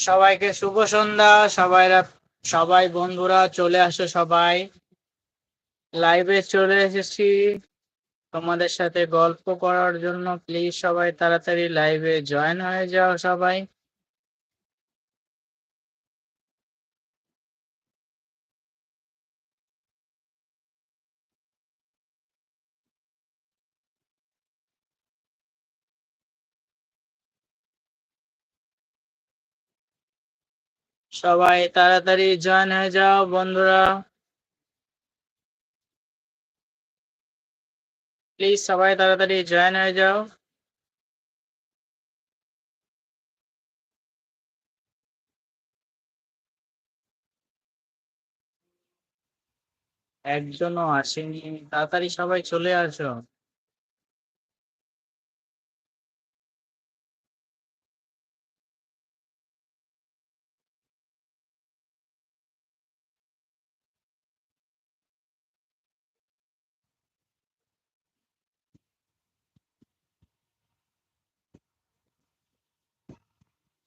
সবাইকে শুভ সন্ধ্যা। সবাইরা সবাই বন্ধুরা চলে আসো সবাই। লাইভে চলে এসেছি। তোমাদের সাথে গল্প করার জন্য প্লিজ সবাই তাড়াতাড়ি লাইভে জয়েন হয়ে যাও সবাই। সবাই তাড়াতাড়ি জয়েন হয়ে যাও, বন্ধুরা। প্লিজ সবাই তাড়াতাড়ি জয়েন হয়ে যাও। একজনও আসেনি। তাড়াতাড়ি সবাই চলে আসো।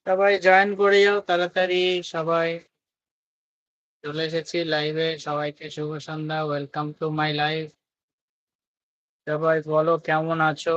সবাই জয়েন করে যাও তাড়াতাড়ি, সবাই চলে এসেছি লাইভে সবাইকে শুভ সন্ধ্যা ওয়েলকাম টু মাই লাইফ সবাই বলো কেমন আছো?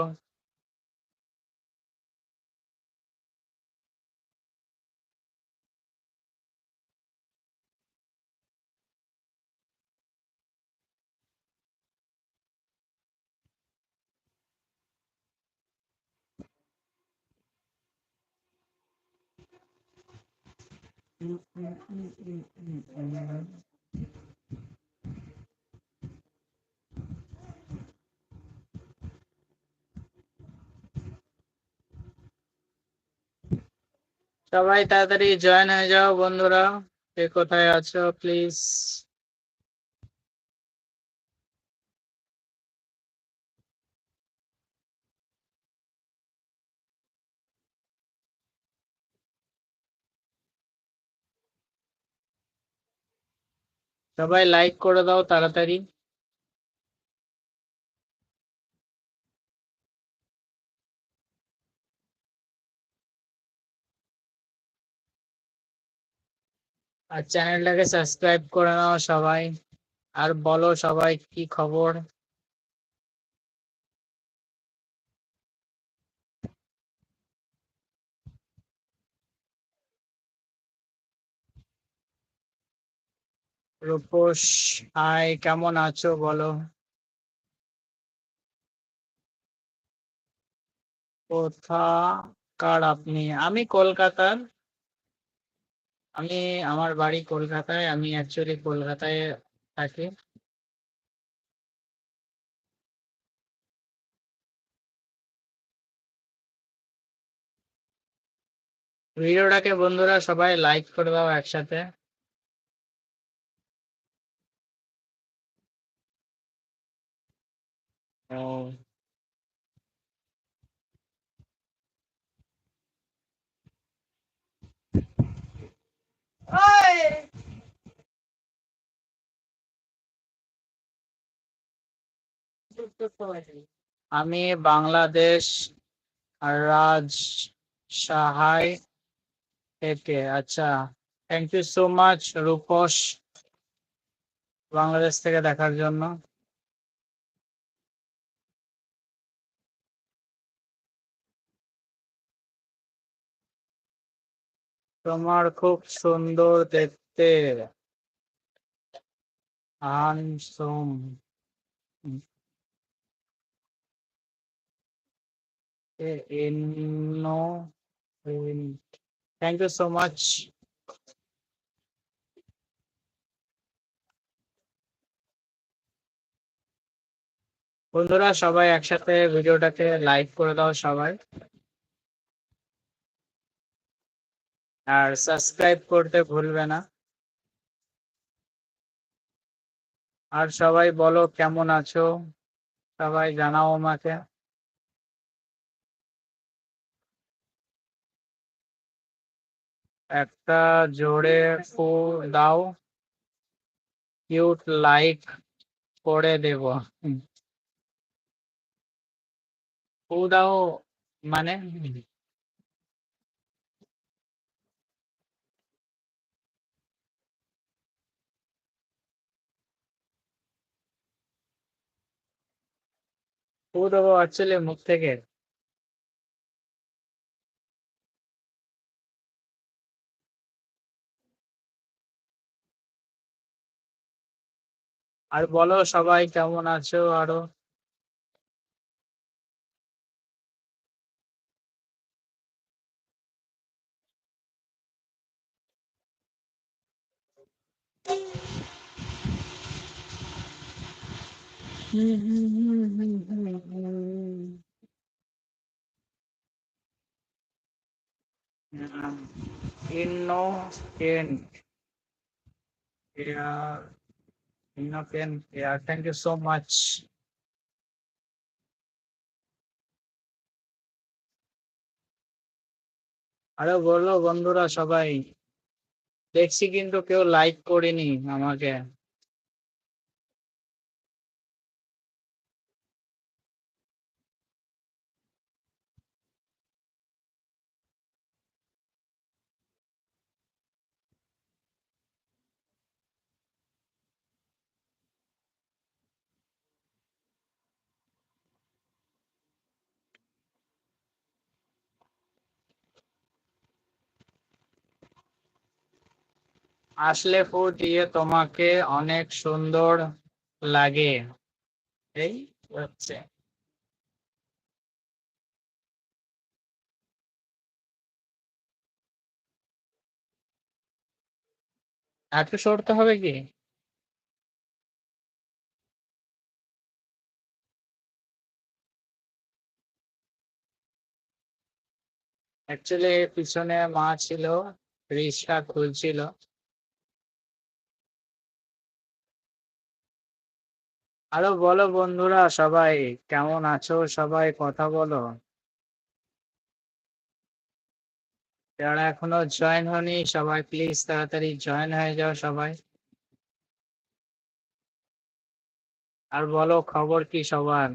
সবাই তাড়াতাড়ি জয়েন হয়ে যাও বন্ধুরা। কে কোথায় আছো প্লিজ সবাই লাইক করে দাও তাড়াতাড়ি। আর চ্যানেলটাকে সাবস্ক্রাইব করে নাও সবাই। আর বলো সবাই কি খবর? রূপস হাই, কেমন আছো বলো? কোথাকার আপনি? আমি কলকাতার। আমি আমার বাড়ি কলকাতায়, আমি অ্যাকচুয়ালি কলকাতায় থাকি। ভিডিওটাকে বন্ধুরা সবাই লাইক করে দাও একসাথে। আমি বাংলাদেশ রাজশাহাই থেকে আচ্ছা thank you so much Rupas Bangladesh থেকে দেখার জন্য। তোমার খুব সুন্দর দেখতে। ইনো থ্যাংক ইউ সো মাচ বন্ধুরা সবাই একসাথে ভিডিওটাকে লাইক করে দাও সবাই। আর সাবস্ক্রাইব করতে ভুলবে না। আর সবাই বলো কেমন আছো? সবাই জানাও আমাকে। একটা জোরে ফু দাও। কিউট লাইক করে দেব। ফু দাও মানে? ফু দেবো অ্যাকচুয়ালি মুখ থেকে। আর বলো সবাই কেমন আছো আরও? Innocent. Yeah. Innocent. Yeah, thank you so much. আরে বলো বন্ধুরা সবাই দেখছি কিন্তু কেউ লাইক করেনি আমাকে আসলে ফু দিয়ে তোমাকে অনেক সুন্দর লাগে। এই হচ্ছে। একটু সরতে হবে কি? অ্যাকচুয়ালি পিছনে মা ছিল, রিক্সা খুলছিল। আরও বলো বন্ধুরা, সবাই কেমন আছো? সবাই কথা বলো। যারা এখনও জয়েন হয়নি, সবাই প্লিজ তাড়াতাড়ি জয়েন হয়ে যাও সবাই। আর বলো, খবর কি সবার?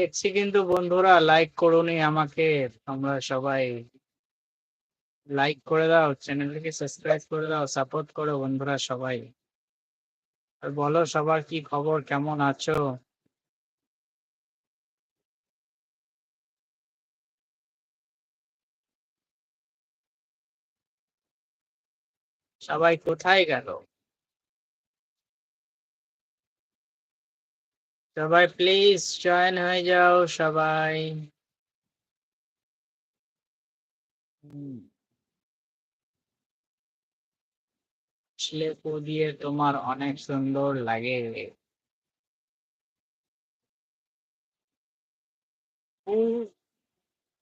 দেখছি কিন্তু বন্ধুরা লাইক করোনি আমাকে। তোমরা সবাই লাইক করে দাও চ্যানেলটিকে সাবস্ক্রাইব করে দাও সাপোর্ট করো বন্ধুরা সবাই। আর বলো সবার কি খবর, কেমন আছো? সবাই কোথায় গেল? সবাই প্লিজ জয়েন হয়ে যাও সবাই। আসলে দিয়ে তোমার অনেক সুন্দর লাগে।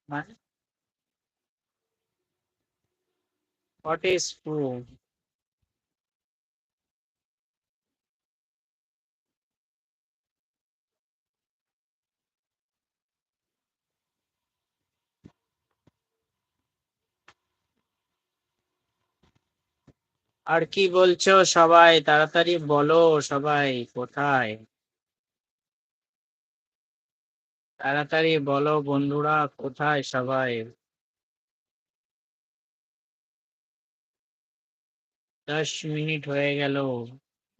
মানে? হোয়াট আর কি বলছো সবাই? তাড়াতাড়ি বলো সবাই, কোথায়? তাড়াতাড়ি বলো বন্ধুরা, কোথায় সবাই? দশ মিনিট হয়ে গেল,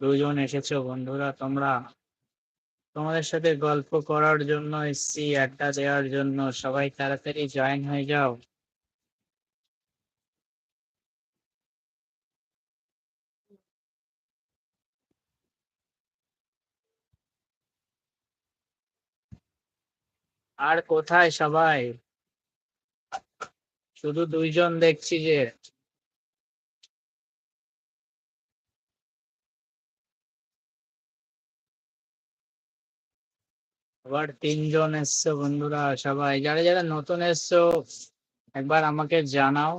দুজন এসেছ বন্ধুরা, তোমরা? তোমাদের সাথে গল্প করার জন্য এসছি, আড্ডা দেওয়ার জন্য। সবাই তাড়াতাড়ি জয়েন হয়ে যাও। আর কোথায় সবাই? শুধু দুইজন দেখছি যে। আবার তিনজন এসছো বন্ধুরা, সবাই। যারা যারা নতুন এসছো, একবার আমাকে জানাও।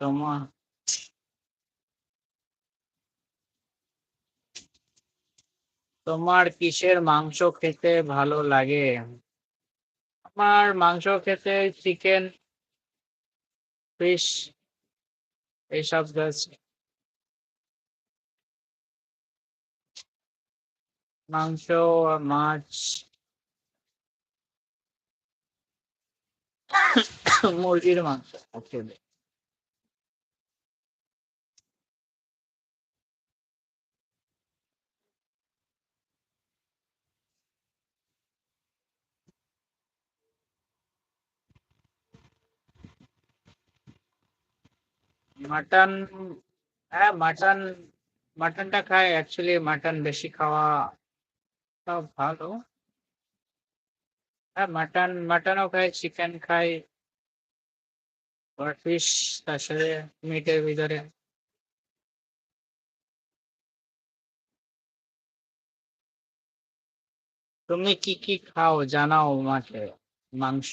তোমার তোমার কিসের মাংস খেতে ভালো লাগে আমার মাংস খেতে চিকেন ফিশ এইসব মাংস, মাছ, মুরগির মাংস actually। মাটন হ্যাঁ মাটন মাটনটা খাই। অ্যাকচুয়ালি মাটন বেশি খাওয়া তা ভালো। হ্যাঁ মাটন মাটনও খাই চিকেন খাই। ফিশ তার সাথে মিটের ভিতরে। তুমি কি কি খাও? জানাও আমাকে মাংস।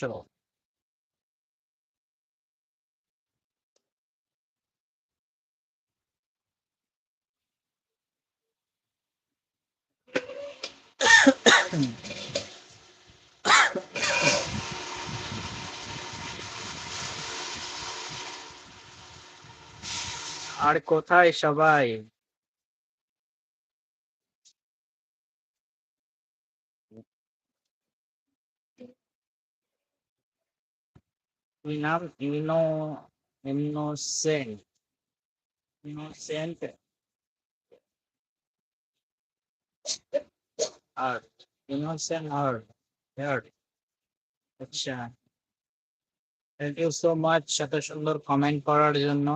আর কোথায় সবাই? নাম ইনো ইনোসেন্ট। ইনোসেন্ট? আর ইনোসেন্ট আর হেয়ার আচ্ছা থ্যাংক ইউ সো মাচ এত সুন্দর কমেন্ট করার জন্য।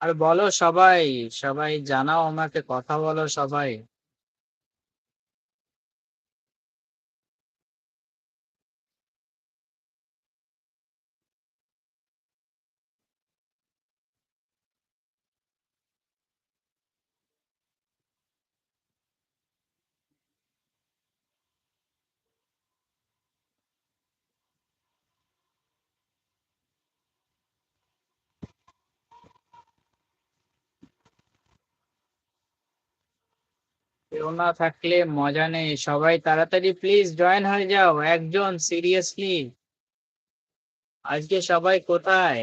আর বলো সবাই সবাই জানাও আমাকে, কথা বলো সবাই। কেউ না থাকলে মজা নেই। সবাই তাড়াতাড়ি প্লিজ জয়েন হয়ে যাও, একজন সিরিয়াসলি আজকে সবাই কোথায়?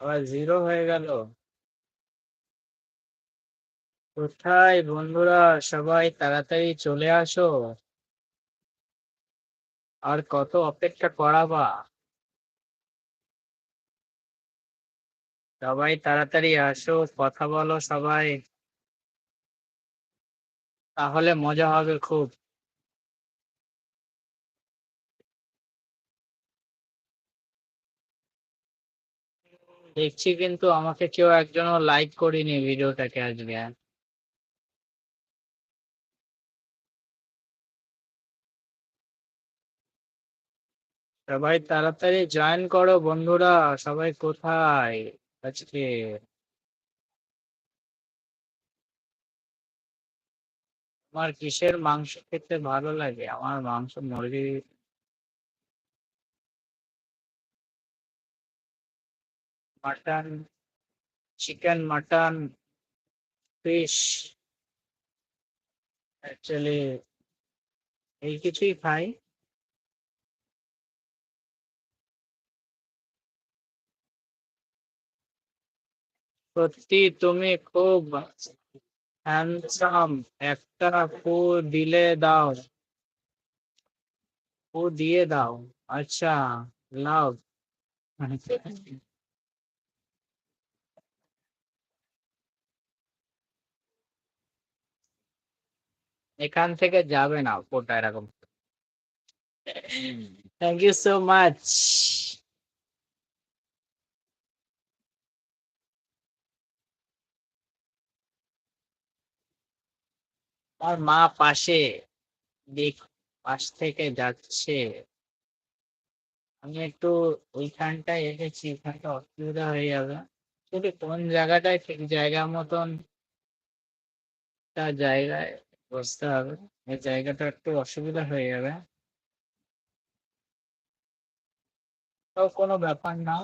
আবার জিরো হয়ে গেল। কোথায় বন্ধুরা? সবাই তাড়াতাড়ি চলে আসো। আর কত অপেক্ষা করাবা? সবাই তাড়াতাড়ি আসো, কথা বলো সবাই। তাহলে মজা হবে খুব। দেখছি কিন্তু আমাকে কেউ একজনও লাইক করিনি ভিডিওটাকে আজকে। সবাই তাড়াতাড়ি জয়েন করো বন্ধুরা, সবাই কোথায়? আজকে। আমার কিসের মাংস খেতে ভালো লাগে? আমার মাংস মুরগি। Mutton chicken mutton fish actually এই কিছুই খাই। সত্যি তুমি খুব হ্যান্ডসাম একটা ফু দিলে দাও। ফু দিয়ে দাও। আচ্ছা লাভ এখান থেকে যাবে না ফোটা এরকম। থ্যাংক ইউ সো মাচ আমার মা পাশে, দেখ, পাশ থেকে যাচ্ছে। আমি একটু ওইখানটায় এসেছি এখানটা অসুবিধা হয়ে যাবে। কিন্তু কোন জায়গাটায় ঠিক জায়গা মতন একটা জায়গায় বসতে হবে, এই জায়গাটা একটু অসুবিধা হয়ে যাবে। তাও কোনো ব্যাপার না।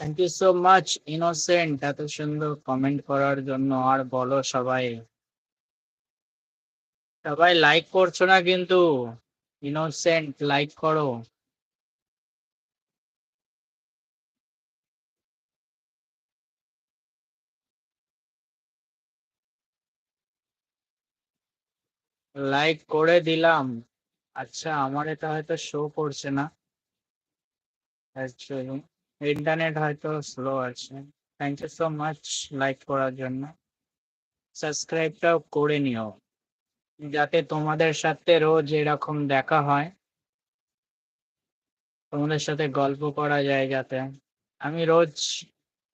Thank you so much Innocent এত সুন্দর কমেন্ট করার জন্য আর বলো সবাই। সবাই লাইক করছ না কিন্তু? ইনোসেন্ট লাইক করো। লাইক করে দিলাম। আচ্ছা আমার এটা হয়তো শো করছে না। অ্যাকচুয়ালি ইন্টারনেট হয়তো স্লো আছে। Thank you so much like করার জন্য। সাবস্ক্রাইবটাও করে নিও। যাতে তোমাদের সাথে রোজ এরকম দেখা হয়। তোমাদের সাথে গল্প করা যায় যাতে। আমি রোজ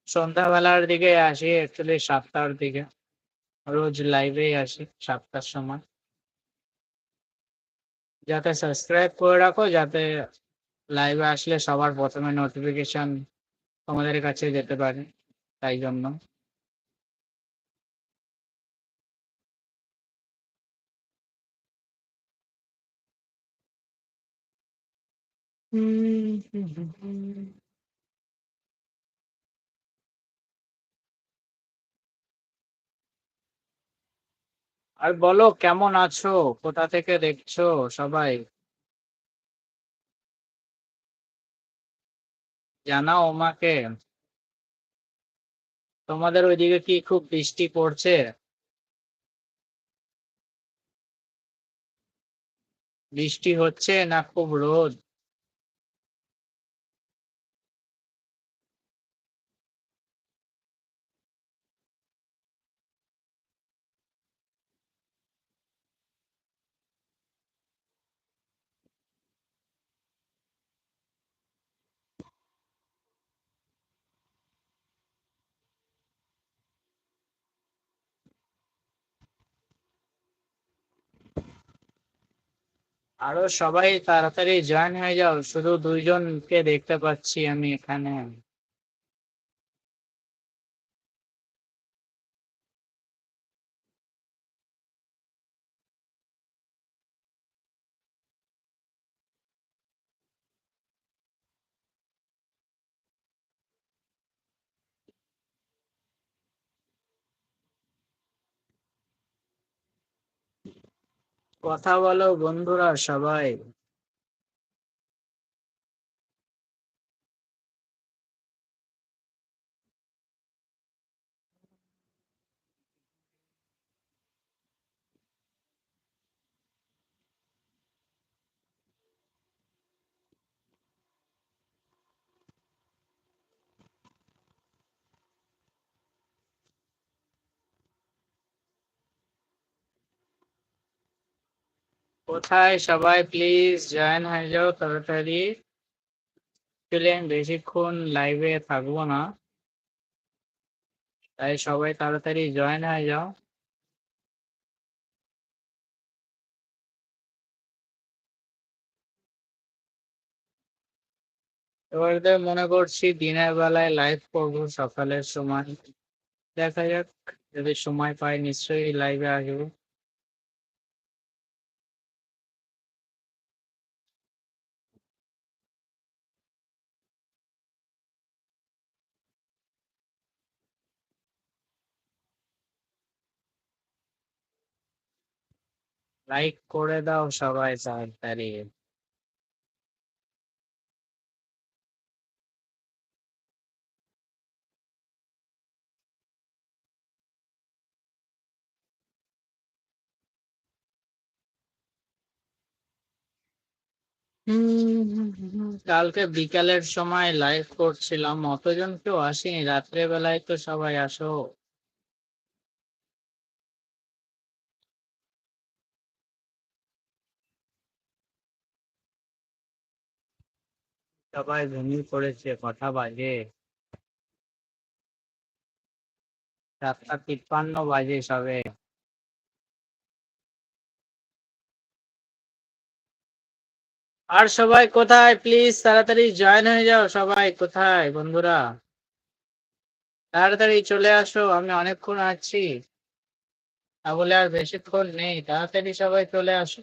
সন্ধ্যাবেলার দিকে আসি অ্যাকচুয়ালি সাতটার দিকে। রোজ লাইভেই আসি সাতটার সময়। যাতে সাবস্ক্রাইব করে রাখো, যাতে লাইভে আসলে সবার প্রথমে নোটিফিকেশন তোমাদের কাছে যেতে পারে, তাই জন্য। আর বলো, কেমন আছো? কোথা থেকে দেখছ সবাই? জানাও আমাকে। তোমাদের ওইদিকে কি খুব বৃষ্টি পড়ছে? বৃষ্টি হচ্ছে না খুব রোদ? আরও সবাই তাড়াতাড়ি জয়েন হয়ে যাও। শুধু দুইজনকে দেখতে পাচ্ছি আমি এখানে। কথা বলো বন্ধুরা সবাই। কোথায়? সবাই প্লিজ জয়েন হয়ে যাও তাড়াতাড়ি। অ্যাকচুয়ালি আমি বেশিক্ষণ লাইভে থাকব না। তাই সবাই তাড়াতাড়ি জয়েন হয়ে যাও। এবার মনে করছি দিনের বেলায় লাইভ করব সকালের সময়। দেখা যাক, যদি সময় পাই নিশ্চয়ই লাইভে আসব। লাইক করে দাও সবাই তাড়াতাড়ি কালকে বিকালের সময় লাইভ করছিলাম, অতজন কেউ আসেনি রাত্রে বেলায় তো সবাই আসো। সবাই ঘুমিয়ে পড়েছে কথা বাজে। সাতটা তিপ্পান্ন বাজে সবে। আর সবাই কোথায়? প্লিজ তাড়াতাড়ি জয়েন হয়ে যাও সবাই। কোথায় বন্ধুরা? তাড়াতাড়ি চলে আসো, আমি অনেকক্ষণ আছি। তা বলে আর বেশিক্ষণ নেই। তাড়াতাড়ি সবাই চলে আসো।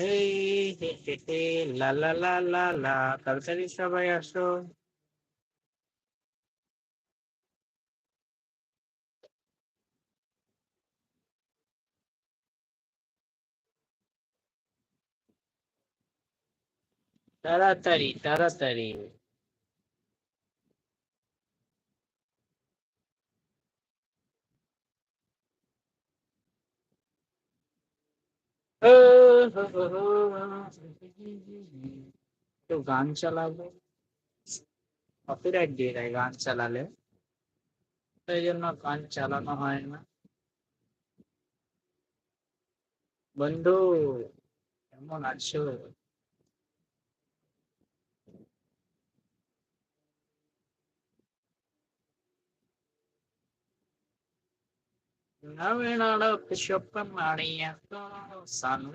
এই হে হে হে লা লা লা লা লা তাড়াতাড়ি সবাই আসো তাড়াতাড়ি তাড়াতাড়ি ও একটু গান চালাবো কপিরাইট দিয়ে দেয় গান চালালে। সেই জন্য গান চালানো হয় না। বন্ধু, কেমন আছো? Lavinado Bishop Maria, San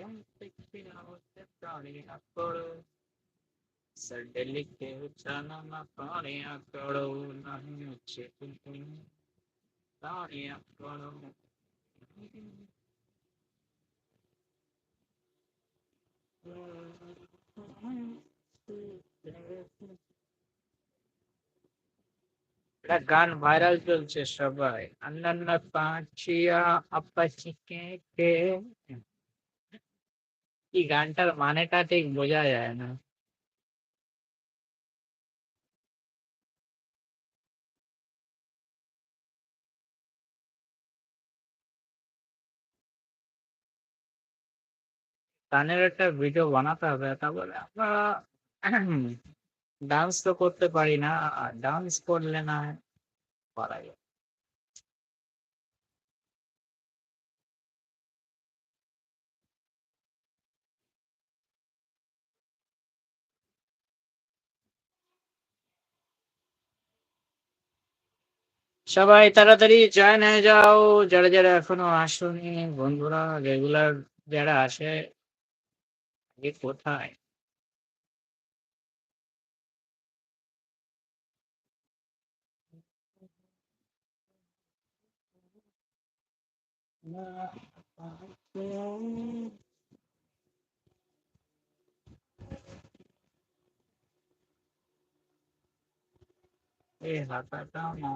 Suddenly came Chanama Paria, Coro, Nahim, Chicken, Paria, Coro. Mm-hmm. এটা গান ভাইরাল চলছে সবাই অন্যান্য পাঁচিয়া আপাচিকে কে কি গানটার মানেটা ঠিক বোঝা যায় না গানের একটা ভিডিও বানাতে হবে তারপরে আমরা ডান্স তো করতে পারি না ডান্স করলে না পারা যায়। সবাই তাড়াতাড়ি জয়েন হয়ে যাও, যারা যারা এখনও আসোনি, বন্ধুরা রেগুলার যারা আসে আগে কোথায় এই হাতাটা না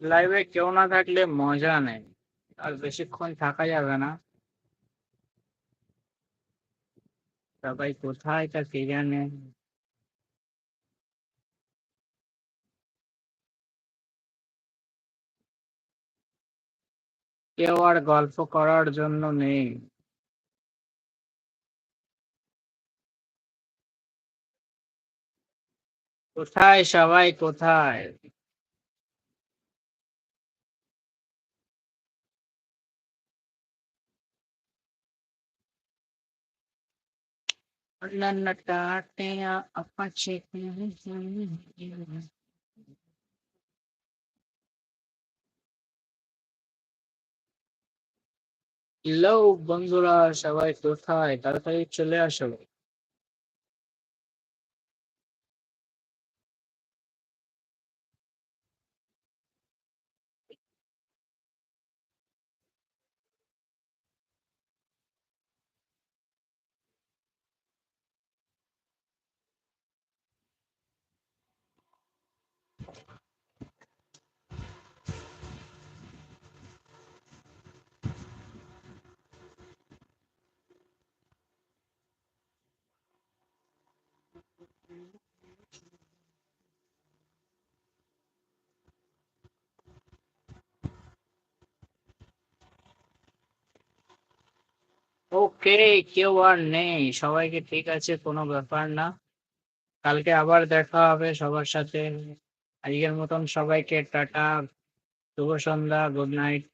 লাইভে কেউ না থাকলে মজা নেই। আর বেশিক্ষণ থাকা যাবে না। সবাই কোথায় তা কে জানে? কেউ আর গল্প করার জন্য নেই। কোথায় সবাই, কোথায়? लटाटे आप लो बंधुरा सबाई कथाए तो चले आ सबाई ওকে, কেউ আর নেই। সবাইকে ঠিক আছে, কোনো ব্যাপার না। কালকে আবার দেখা হবে সবার সাথে। আজকের মতন সবাইকে টাটা। শুভ সন্ধ্যা গুড নাইট